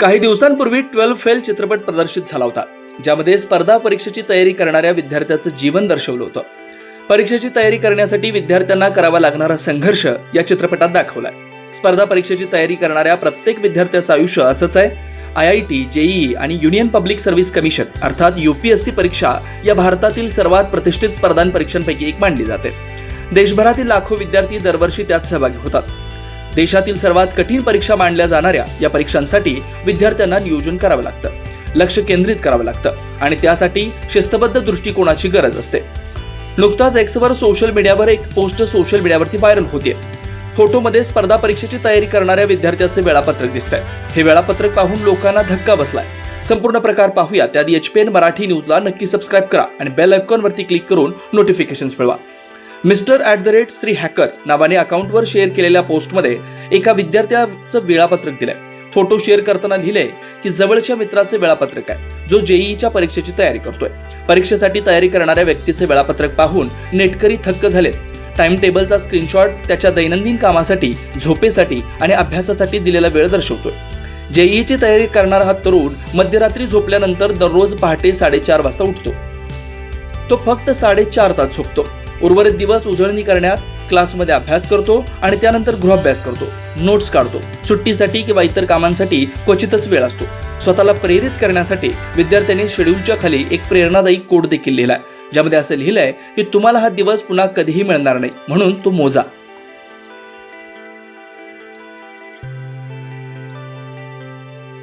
काही दिवसांपूर्वी twelve fail चित्रपट प्रदर्शित झाला होता ज्यामध्ये स्पर्धा परीक्षेची तयारी करणाऱ्या विद्यार्थ्याचं जीवन दर्शवलं होतं. परीक्षेची तयारी करण्यासाठी विद्यार्थ्यांना करावा लागणारा संघर्ष या चित्रपटात दाखवलाय. स्पर्धा परीक्षेची तयारी करणाऱ्या प्रत्येक विद्यार्थ्याचं आयुष्य असंच आहे. आय आय टी जेईई आणि युनियन पब्लिक सर्व्हिस कमिशन अर्थात युपीएससी परीक्षा या भारतातील सर्वात प्रतिष्ठित स्पर्धांपरीक्षांपैकी एक मानली जाते. देशभरातील लाखो विद्यार्थी दरवर्षी त्यात सहभागी होतात. देशातील सर्वात कठीण परीक्षा मांडल्या जाणाऱ्या या परीक्षांसाठी विद्यार्थ्यांना नियोजन करावं लागतं लक्ष केंद्रित करावं लागतं आणि त्यासाठी शिस्तबद्ध दृष्टिकोनाची गरज असते. नुकताच एक्सवर सोशल मीडियावर एक पोस्ट सोशल मीडियावरती व्हायरल होते फोटोमध्ये स्पर्धा परीक्षेची तयारी करणाऱ्या विद्यार्थ्याचे वेळापत्रक दिसतंय. हे वेळापत्रक पाहून लोकांना धक्का बसलाय. संपूर्ण प्रकार पाहूया. त्याआधी एच पी एन मराठी न्यूजला नक्की सबस्क्राईब करा आणि बेल आयकॉनवरती क्लिक करून नोटिफिकेशन्स मिळवा. Mister at the rate Shri hacker नावाने अकाउंटवर शेअर केलेल्या पोस्टमध्ये एका विद्यार्थ्याचं वेळापत्रक दिलंय. फोटो शेअर करताना लिहिलंय की जवळच्या मित्राचे वेळापत्रक आहे जो जेईच्या परीक्षेची तयारी करतोय. परीक्षेसाठी तयारी करणाऱ्या व्यक्तीचे वेळापत्रक पाहून नेटकरी थक्क झालेत. टाइम टेबलचा स्क्रीनशॉट त्याच्या दैनंदिन कामासाठी झोपेसाठी आणि अभ्यासासाठी दिलेला वेळ दर्शवतोय. जेईची तयारी करणारा हा तरुण मध्यरात्री झोपल्यानंतर दररोज पहाटे साडेचार वाजता उठतो. तो फक्त साडेचार तास झोपतो. उर्वरित दिवस उजळणी करण्यात क्लासमध्ये अभ्यास करतो आणि त्यानंतर गृहाभ्यास करतो. नोट्स काढतो. सुट्टीसाठी किंवा इतर कामांसाठी क्वचितच वेळ असतो. स्वतःला प्रेरित करण्यासाठी विद्यार्थ्यांनी शेड्यूलच्या खाली एक प्रेरणादायी कोड देखील लिहिलाय. ज्यामध्ये असं लिहिलंय की तुम्हाला हा दिवस पुन्हा कधीही मिळणार नाही. म्हणून तो मोजा.